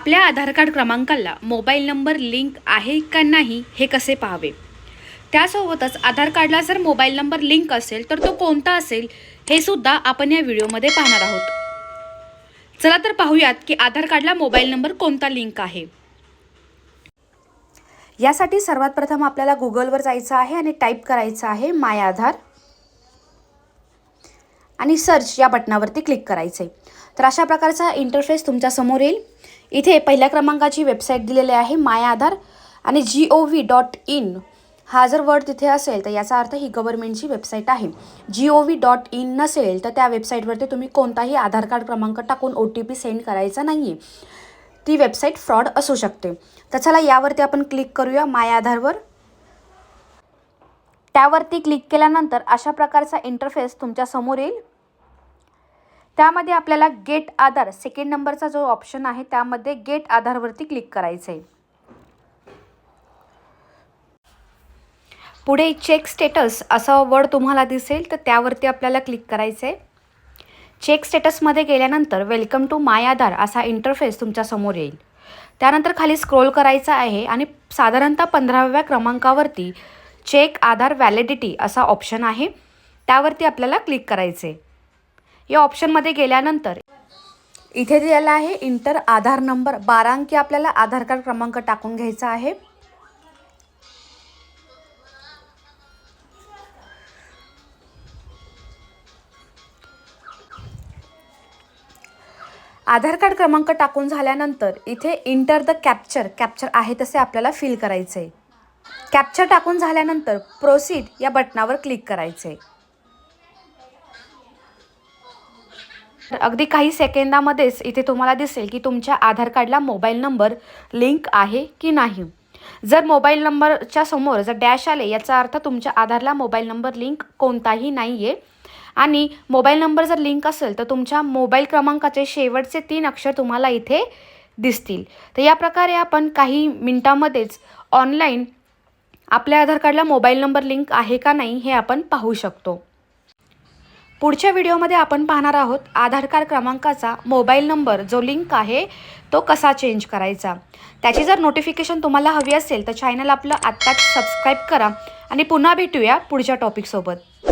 आपल्या आधार कार्ड क्रमांकाला mobile number link आहे का नाही हे कसे पाहावे? त्यासोबतच आधार कार्डला जर मोबाईल नंबर लिंक असेल तर तो कोणता असेल हे सुद्धा आपण या व्हिडिओमध्ये पाहणार आहोत. चला तर पाहूयात की आधार कार्डला मोबाईल नंबर कोणता लिंक आहे. यासाठी सर्वात प्रथम आपल्याला गुगलवर जायचं आहे आणि टाईप करायचं आहे माय आधार. आणि सर्च या बटनावरती क्लिक करायचं आहे तर अशा प्रकारचा इंटरफेस तुमच्यासमोर येईल. इथे पहिल्या क्रमांकाची वेबसाईट दिलेली आहे माय आधार आणि G O V dot in हा जर वर्ड तिथे असेल तर याचा अर्थ ही गव्हर्नमेंटची वेबसाईट आहे. G O V dot in नसेल तर त्या वेबसाईटवरती तुम्ही कोणताही आधार कार्ड क्रमांक टाकून ओ टी पी सेंड करायचा नाही आहे ती वेबसाईट फ्रॉड असू शकते. तर चला यावरती आपण क्लिक करूया माय आधारवर त्यावरती क्लिक केल्यानंतर अशा प्रकारचा इंटरफेस तुमच्यासमोर येईल. त्यामध्ये आपल्याला गेट आधार सेकंड नंबरचा जो ऑप्शन आहे त्यामध्ये गेट आधारवरती क्लिक करायचं आहे पुढे चेक स्टेटस असं वर्ड तुम्हाला दिसेल तर त्यावरती आपल्याला क्लिक करायचं आहे चेक स्टेटसमध्ये गेल्यानंतर वेलकम टू माय आधार असा इंटरफेस तुमच्यासमोर येईल. त्यानंतर खाली स्क्रोल करायचा आहे आणि साधारणतः पंधराव्या क्रमांकावरती चेक आधार व्हॅलिडिटी असा ऑप्शन आहे. त्यावरती आपल्याला क्लिक करायचे या ऑप्शनमध्ये गेल्यानंतर. इथे दिलेला आहे इंटर आधार नंबर बारा अंकी आपल्याला आधार कार्ड क्रमांक टाकून घ्यायचा आहे. आधार कार्ड क्रमांक टाकून झाल्यानंतर इथे इंटर द कॅप्चर कॅप्चर आहे तसे आपल्याला फिल करायचे कॅप्चर टाकून झाल्यानंतर प्रोसीड या बटनावर क्लिक करायचे आहे अगदी काही सेकंदामध्येच इथे तुम्हाला दिसेल की तुमच्या आधार कार्डला मोबाईल नंबर लिंक आहे की नाही. जर मोबाईल नंबरच्या समोर जर डॅश आले याचा अर्थ तुमच्या आधारला मोबाईल नंबर लिंक कोणताही नाही आहे आणि मोबाईल नंबर जर लिंक असेल तर तुमच्या मोबाईल क्रमांकाचे शेवटचे तीन अक्षर तुम्हाला इथे दिसतील. तर या प्रकारे आपण काही मिनटामध्येच ऑनलाईन आपल्या आधार कार्डला मोबाईल नंबर लिंक आहे का नाही हे आपण पाहू शकतो. पुढच्या व्हिडिओमध्ये आपण पाहणार आहोत आधार कार्ड क्रमांकाचा मोबाईल नंबर जो लिंक आहे तो कसा चेंज करायचा. त्याची जर नोटिफिकेशन तुम्हाला हवी असेल तर चॅनल आपलं आत्ताच सबस्क्राईब करा आणि पुन्हा भेटूया पुढच्या टॉपिकसोबत